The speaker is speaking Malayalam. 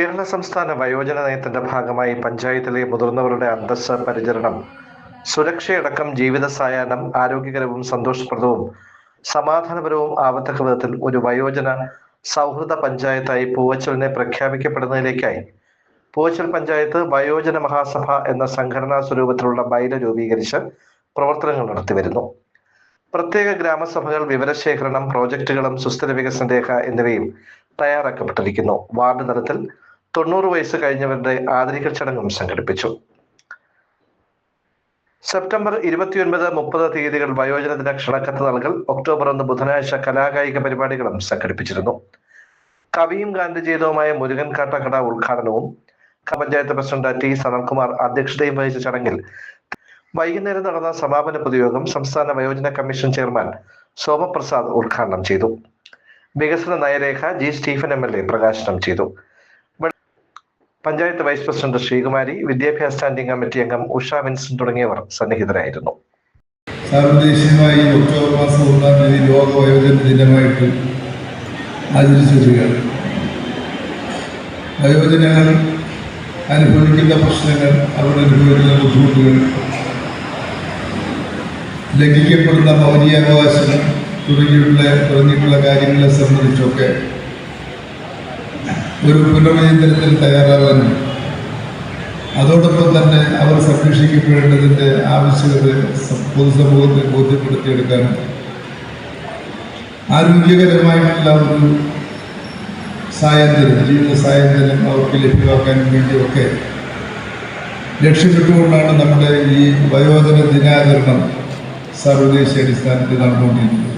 കേരള സംസ്ഥാന വയോജന നയത്തിന്റെ ഭാഗമായി പഞ്ചായത്തിലെ മുതിർന്നവരുടെ അന്തസ് പരിചരണം സുരക്ഷയടക്കം ജീവിത സായാഹ്നം ആരോഗ്യകരവും സന്തോഷപ്രദവും സമാധാനപരവും ആവത്തക്ക വിധത്തിൽ ഒരു വയോജന സൗഹൃദ പഞ്ചായത്തായി പൂവച്ചലിനെ പ്രഖ്യാപിക്കപ്പെടുന്നതിലേക്കായി പൂവച്ചൽ പഞ്ചായത്ത് വയോജന മഹാസഭ എന്ന സംഘടനാ സ്വരൂപത്തിലുള്ള ബൈല രൂപീകരിച്ച് പ്രവർത്തനങ്ങൾ നടത്തിവരുന്നു പ്രത്യേക ഗ്രാമസഭകൾ വിവരശേഖരണം പ്രോജക്റ്റുകളും സുസ്ഥിര വികസന രേഖ എന്നിവയും തയ്യാറാക്കപ്പെട്ടിരിക്കുന്നു. വാർഡ് തലത്തിൽ തൊണ്ണൂറ് വയസ്സ് കഴിഞ്ഞവരുടെ ആദരിക്കൽ ചടങ്ങും സംഘടിപ്പിച്ചു. സെപ്റ്റംബർ ഇരുപത്തിയൊൻപത് മുപ്പത് തീയതികൾ വയോജന ദിന ക്ഷണക്കത്ത് നൽകൽ ഒക്ടോബർ ഒന്ന് ബുധനാഴ്ച കലാകായിക പരിപാടികളും സംഘടിപ്പിച്ചിരുന്നു. കവിയും ഗാന്ധിജീതവുമായ മുരുകൻ കാട്ടക്കട ഉദ്ഘാടനവും പഞ്ചായത്ത് പ്രസിഡന്റ് ടി സനൽകുമാർ അധ്യക്ഷതയും വഹിച്ച ചടങ്ങിൽ വൈകുന്നേരം നടന്ന സമാപന പൊതുയോഗം സംസ്ഥാന വയോജന കമ്മീഷൻ ചെയർമാൻ സോമപ്രസാദ് ഉദ്ഘാടനം ചെയ്തു. വികസന നയരേഖ G Stephen M L A പ്രകാശനം ചെയ്തു. പഞ്ചായത്ത് വൈസ് പ്രസിഡന്റ് ശ്രീകുമാരി വിദ്യാഭ്യാസ സ്റ്റാൻഡിംഗ് കമ്മിറ്റി അംഗം ഉഷ വിൻസൺ തുടങ്ങിയവർ സന്നിഹിതരായിരുന്നു. സാർവദേശീയമായി ഒക്ടോബർ മാസം ഒന്നാം തീയതി ലോക വയോജന ദിനമായിട്ട് വയോജനങ്ങൾ അനുഭവിക്കുന്ന പ്രശ്നങ്ങൾ അവരുടെ അനുഭവിക്കുന്ന ബുദ്ധിമുട്ടുകൾ ലംഘിക്കപ്പെടുന്ന മൗലികാവകാശങ്ങൾ തുടങ്ങിയിട്ടുള്ള തുടങ്ങിയിട്ടുള്ള കാര്യങ്ങളെ സംബന്ധിച്ചൊക്കെ ഒരു പുനർവിചിന്തനത്തിന് തയ്യാറാവാനും അതോടൊപ്പം തന്നെ അവർ സംരക്ഷിക്കപ്പെടേണ്ടതിന്റെ ആവശ്യകത പൊതുസമൂഹത്തെ ബോധ്യപ്പെടുത്തിയെടുക്കാനും ആരോഗ്യകരമായിട്ടുള്ള ഒരു സായന്തനം ജീവിത സായന്ത്രം അവർക്ക് ലഭ്യമാക്കാനും വേണ്ടിയൊക്കെ ലക്ഷ്യമിട്ടുകൊണ്ടാണ് നമ്മുടെ ഈ വയോജന ദിനാചരണം സർവദേശീയ അടിസ്ഥാനത്തിൽ നടന്നുകൊണ്ടിരിക്കുന്നത്.